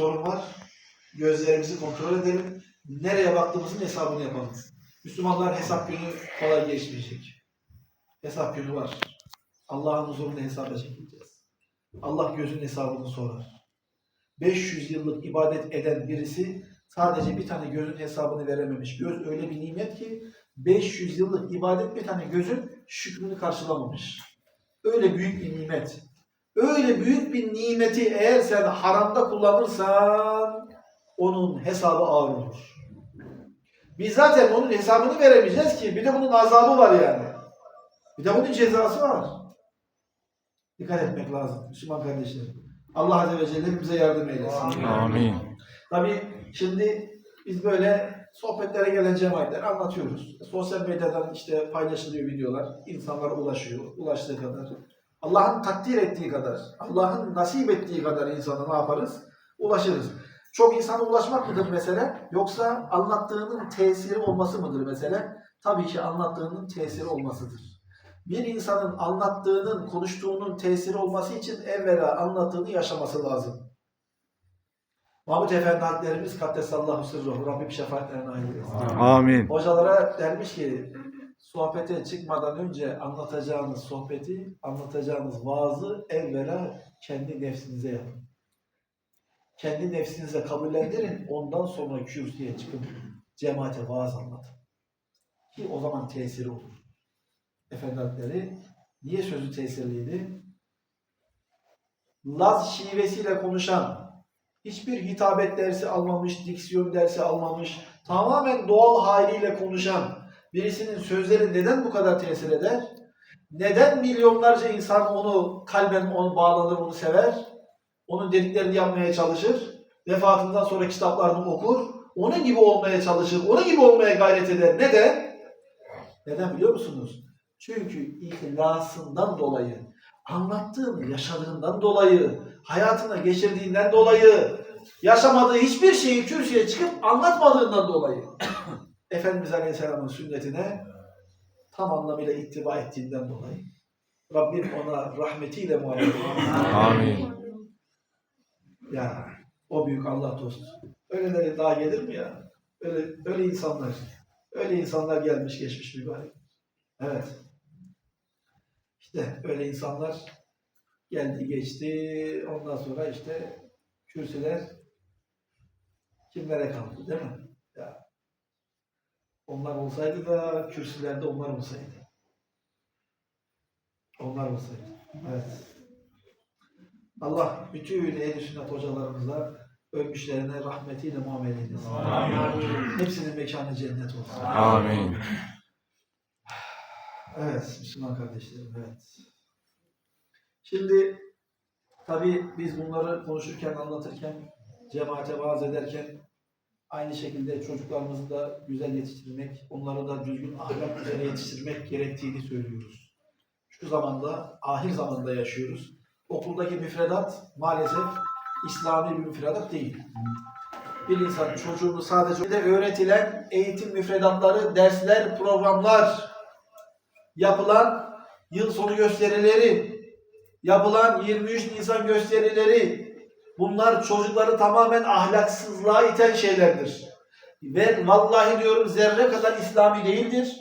sorun var. Gözlerimizi kontrol edelim. Nereye baktığımızın hesabını yapalım. Müslümanlar hesap günü kolay geçmeyecek. Hesap günü var. Allah'ın huzurunda hesaba çekileceğiz. Allah gözün hesabını sorar. 500 yıllık ibadet eden birisi sadece bir tane gözün hesabını verememiş. Göz öyle bir nimet ki 500 yıllık ibadet bir tane gözün şükrünü karşılamamış. Öyle büyük bir nimet. Öyle büyük bir nimeti eğer sen haramda kullanırsan onun hesabı ağır olur. Biz zaten onun hesabını veremeyeceğiz ki. Bir de bunun azabı var yani. Bir de bunun cezası var. Dikkat etmek lazım Müslüman kardeşlerim. Allah Azze ve Celle bize yardım eylesin. Amin. Tabii şimdi biz böyle sohbetlere gelen cemaatler anlatıyoruz. Sosyal medyadan işte paylaşılıyor videolar. İnsanlara ulaşıyor. Ulaştığı kadar. Allah'ın takdir ettiği kadar, Allah'ın nasip ettiği kadar insana ne yaparız? Ulaşırız. Çok insana ulaşmak mıdır mesele? Yoksa anlattığının tesiri olması mıdır mesele? Tabii ki anlattığının tesiri olmasıdır. Bir insanın anlattığının, konuştuğunun tesiri olması için evvela anlattığını yaşaması lazım. Mahmut Efendi Hazretlerimiz Kaddesallahu sırruhu, Rabbim şefaatlerine ayırır. Amin. Hocalara dermiş ki sohbete çıkmadan önce anlatacağınız sohbeti, anlatacağınız vaazı evvela kendi nefsinize yapın. Kendi nefsinize kabullendirin, ondan sonra kürsüye çıkıp cemaate vaaz anlatın. Ki o zaman tesiri olur. Efendi niye sözü tesirliydi? Laz şivesiyle konuşan, hiçbir hitabet dersi almamış, diksiyon dersi almamış, tamamen doğal haliyle konuşan birisinin sözleri neden bu kadar tesir eder? Neden milyonlarca insan onu kalben onu bağlanır, onu sever? Onun dediklerini yapmaya çalışır. Vefatından sonra kitaplarını okur. Onun gibi olmaya çalışır. Onun gibi olmaya gayret eder. Neden? Neden biliyor musunuz? Çünkü ihlasından dolayı, anlattığını yaşadığından dolayı, hayatına geçirdiğinden dolayı, yaşamadığı hiçbir şeyi kürsüye çıkıp anlatmadığından dolayı Efendimiz Aleyhisselam'ın sünnetine tam anlamıyla ittiba ettiğinden dolayı. Rabbim ona rahmetiyle muamele. Amin. Ya o büyük Allah dostu. Öyleleri daha gelir mi ya? Öyle, öyle insanlar. Öyle insanlar gelmiş geçmiş mübarek. Evet. İşte öyle insanlar geldi geçti. Ondan sonra işte kürsüler kimlere kaldı değil mi? Ya. Onlar olsaydı da kürsülerde onlar olsaydı. Onlar olsaydı. Evet. Allah bütün ehl sünnet hocalarımıza ölmüşlerine rahmetiyle muamele eylesin. Hepsinin mekanı cennet olsun. Amin. Evet Müslüman kardeşlerim evet. Şimdi tabii biz bunları konuşurken, anlatırken, cemaate vaaz ederken aynı şekilde çocuklarımızı da güzel yetiştirmek, onları da düzgün ahlak üzere yetiştirmek gerektiğini söylüyoruz. Şu zamanda, ahir zamanda yaşıyoruz. Okuldaki müfredat maalesef İslami bir müfredat değil. Bir insan çocuğunu sadece de öğretilen eğitim müfredatları, dersler, programlar, yapılan yıl sonu gösterileri, yapılan 23 Nisan gösterileri, bunlar çocukları tamamen ahlaksızlığa iten şeylerdir. Ve vallahi diyorum zerre kadar İslami değildir.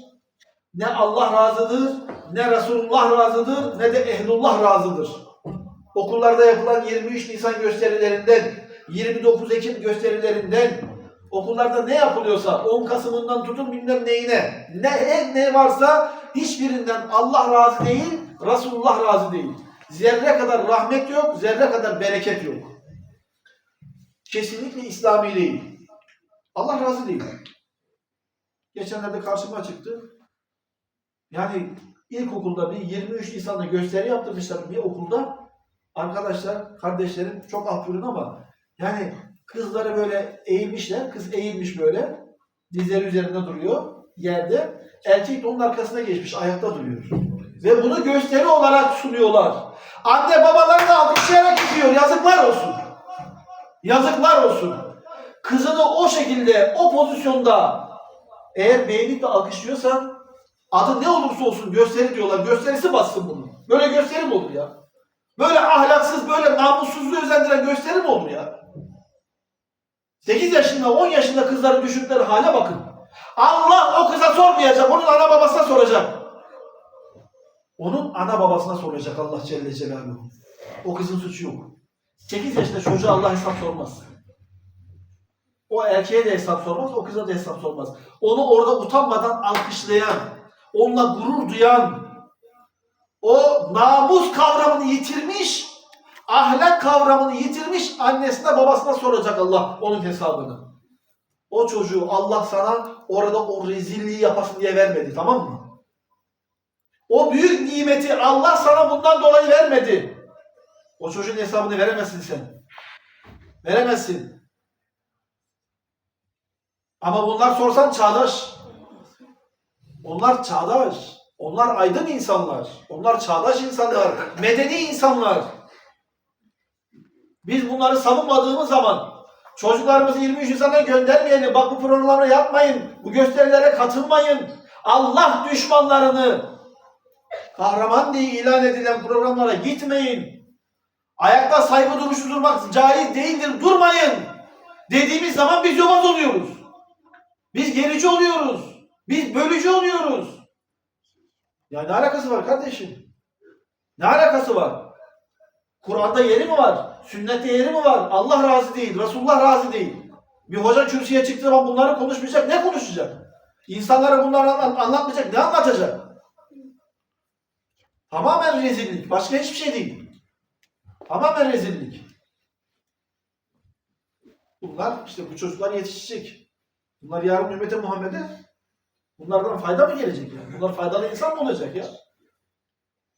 Ne Allah razıdır, ne Resulullah razıdır, ne de ehlullah razıdır. Okullarda yapılan 23 Nisan gösterilerinden, 29 Ekim gösterilerinden, okullarda ne yapılıyorsa 10 Kasım'ından tutun bilmem neyine, ne, ne varsa hiçbirinden Allah razı değil, Resulullah razı değil. Zerre kadar rahmet yok, zerre kadar bereket yok. Kesinlikle İslami değil. Allah razı değil. Geçenlerde karşıma çıktı. Yani ilkokulda bir 23 Nisan'da gösteri yaptırmışlar bir okulda. Arkadaşlar, kardeşlerim çok af buyurun ama yani kızları böyle eğilmişler. Kız eğilmiş böyle. Dizleri üzerinde duruyor yerde. Erkek de onun arkasına geçmiş, ayakta duruyor. Ve bunu gösteri olarak sunuyorlar. Anne babalar da alkışlayarak gidiyor. Yazıklar olsun. Yazıklar olsun. Kızını o şekilde, o pozisyonda eğer beğenip de alkışlıyorsan adı ne olursa olsun gösteri diyorlar. Gösterisi bassın bunu. Böyle gösteri mi olur ya? Böyle ahlaksız, böyle namussuzluğu özendiren gösteri mi olur ya? 8 yaşında 10 yaşında kızları düşürdükleri hale bakın. Allah o kıza sormayacak. Onun ana babasına soracak. Onun ana babasına soracak Allah Celle Celaluhu. O kızın suçu yok. 8 yaşında çocuğa Allah hesap sormaz. O erkeğe de hesap sormaz, o kıza da hesap sormaz. Onu orada utanmadan alkışlayan, onunla gurur duyan, o namus kavramını yitirmiş, ahlak kavramını yitirmiş annesine babasına soracak Allah onun hesabını. O çocuğu Allah sana orada o rezilliği yapasın diye vermedi tamam mı? O büyük nimeti Allah sana bundan dolayı vermedi. O çocuğun hesabını veremezsin sen. Veremezsin. Ama bunlar sorsan çağdaş. Onlar çağdaş. Onlar aydın insanlar. Onlar çağdaş insanlar. Medeni insanlar. Biz bunları savunmadığımız zaman çocuklarımızı 23 Nisan'a göndermeyelim. Bak bu programları yapmayın. Bu gösterilere katılmayın. Allah düşmanlarını kahraman diye ilan edilen programlara gitmeyin. Ayakta saygı duruşu durmak caiz değildir. Durmayın. Dediğimiz zaman biz yobaz oluyoruz. Biz gerici oluyoruz. Biz bölücü oluyoruz. Ya ne alakası var kardeşim? Ne alakası var? Kur'an'da yeri mi var? Sünnette yeri mi var? Allah razı değil, Resulullah razı değil. Bir hoca kürsüye çıktığı zaman bunları konuşmayacak, ne konuşacak? İnsanlara bunları anlat- anlatmayacak, ne anlatacak? Tamamen rezillik, başka hiçbir şey değil. Tamamen rezillik. Bunlar işte bu çocuklar yetişecek. Bunlar yarın ümmete Muhammed'e bunlardan fayda mı gelecek ya? Bunlar faydalı insan mı olacak ya?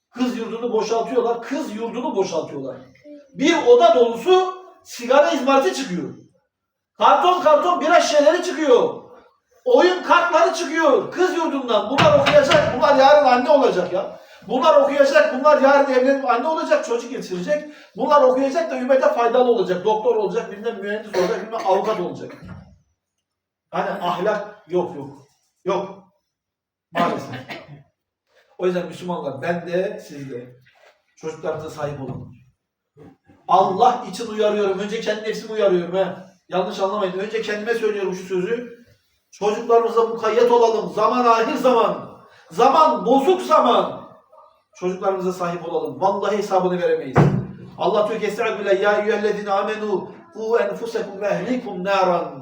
Kız yurdunu boşaltıyorlar, kız yurdunu boşaltıyorlar. Bir oda dolusu sigara izmariti çıkıyor. Karton karton bira şişeleri çıkıyor. Oyun kartları çıkıyor kız yurdundan. Bunlar okuyacak, bunlar yarın anne olacak ya. Bunlar okuyacak, bunlar yarın evlenip anne olacak, çocuk yetiştirecek. Bunlar okuyacak da ümmete faydalı olacak. Doktor olacak, bilmem mühendis olacak, bilmem avukat olacak. Hani ahlak yok yok. Yok. Maalesef. O yüzden Müslümanlar ben de siz de çocuklarınıza sahip olun. Allah için uyarıyorum. Önce kendi nefsimi uyarıyorum he. Yanlış anlamayın. Önce kendime söylüyorum şu sözü. Çocuklarımıza mukayyet olalım. Zaman ahir zaman. Zaman bozuk zaman. Çocuklarımıza sahip olalım. Vallahi hesabını veremeyiz. Allah diyor ki Estağfirullah ya eyyühellezine amenu ku enfusekum ve ehlikum naran.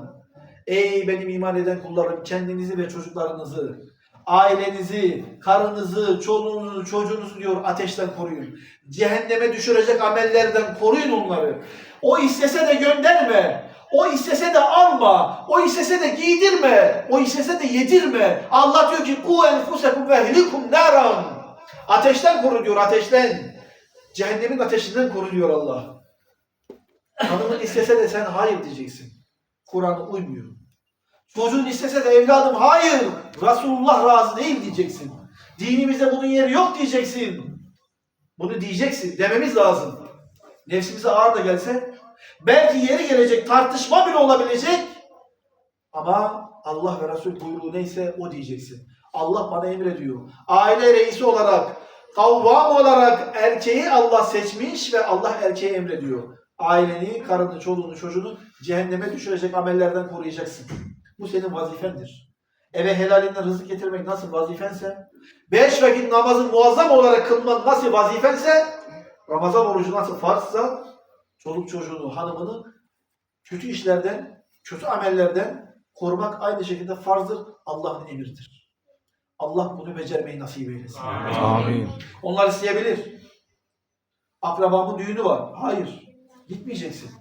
Ey benim iman eden kullarım kendinizi ve çocuklarınızı, ailenizi, karınızı, çoluğunuzu, çocuğunuzu diyor ateşten koruyun. Cehenneme düşürecek amellerden koruyun onları. O istese de gönderme. O istese de alma. O istese de giydirme. O istese de yedirme. Allah diyor ki ku enfusekum ve ehlikum naran. Ateşten koru diyor ateşten. Cehennemin ateşinden koru diyor Allah. Hanımın istese de sen hayır diyeceksin. Kur'an'a uymuyor. Çocuğun istese de evladım hayır. Resulullah razı değil diyeceksin. Dinimizde bunun yeri yok diyeceksin. Bunu diyeceksin. Dememiz lazım. Nefsimize ağır da gelse belki yeri gelecek tartışma bile olabilecek ama Allah ve Resul buyruğu neyse o diyeceksin. Allah bana emrediyor. Aile reisi olarak, kavvam olarak erkeği Allah seçmiş ve Allah erkeğe emrediyor. Aileni, karını, çoluğunu, çocuğunu cehenneme düşürecek amellerden koruyacaksın. Bu senin vazifendir. Eve helalinden rızık getirmek nasıl vazifense, beş vakit namazı muazzam olarak kılman nasıl vazifense, Ramazan orucu nasıl farzsa, çoluk çocuğunu, hanımını kötü işlerden, kötü amellerden korumak aynı şekilde farzdır. Allah'ın emridir. Allah bunu becermeyi nasip eylesin. Amin. Onlar isteyebilir. Akrabamın düğünü var. Hayır. Gitmeyeceksin.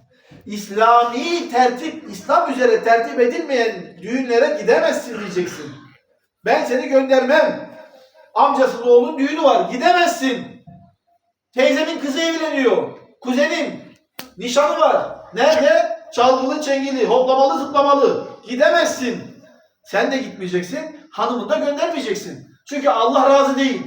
İslami tertip, İslam üzere tertip edilmeyen düğünlere gidemezsin diyeceksin. Ben seni göndermem. Amcasının oğlunun düğünü var. Gidemezsin. Teyzemin kızı evleniyor. Kuzenim. Nişanı var. Nerede? Çalgılı, çengili, hoplamalı, zıplamalı. Gidemezsin. Sen de gitmeyeceksin. Hanımını da göndermeyeceksin. Çünkü Allah razı değil.